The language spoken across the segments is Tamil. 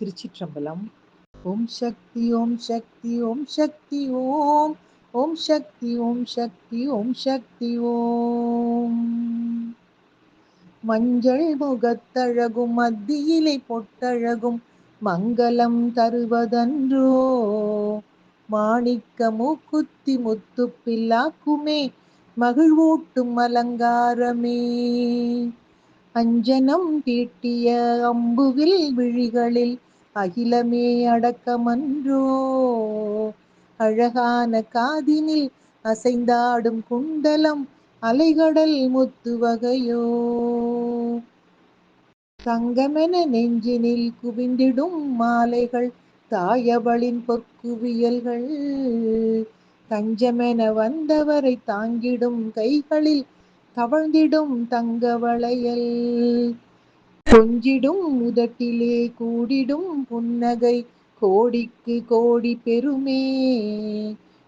திருச்சிற்றம்பலம். ஓம் சக்தி ஓம் சக்தி ஓம் சக்தி ஓம். ஓம் சக்தி ஓம் சக்தி ஓம் சக்தி ஓம். மஞ்சள் முகத்தழகும் மத்தியிலை பொட்டழகும் மங்களம் தருவதன்றோ. மாணிக்க மூக்குத்தி முத்து பில்லாக்குமே மகிழ்வூட்டும் அலங்காரமே. அஞ்சனம் தீட்டிய அம்புவில் விழிகளில் அகிலமே அடக்கமன்றோ? அழகான காதினில் அசைந்தாடும் குண்டலம் அலைகடல் முத்து வகையோ? தங்கமென நெஞ்சினில் குவிந்திடும் மாலைகள் தாயவளின் பொற்குவியல்கள். தஞ்சமென வந்தவரை தாங்கிடும் கைகளில் தவழ்ந்திடும் தங்க வளையல். கொஞ்சிடும் முதட்டிலே கூடிடும் புன்னகை கோடிக்கு கோடி பெருமே.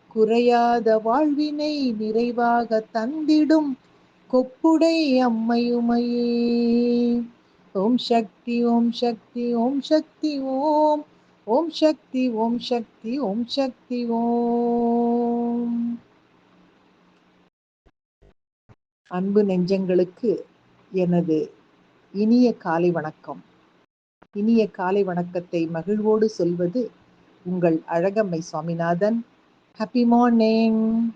குறையாத வாழ்வினை நிறைவாக தந்திடும் கொப்புடை அம்மையுமையே. ஓம் சக்தி ஓம் சக்தி ஓம் சக்தி ஓம். ஓம் சக்தி ஓம் சக்தி ஓம் சக்தி ஓம். அன்பு நெஞ்சங்களுக்கு எனது இனிய காலை வணக்கம். இனிய காலை வணக்கத்தை மகிழ்வோடு சொல்வது உங்கள் அழகம்மை சுவாமிநாதன். Happy morning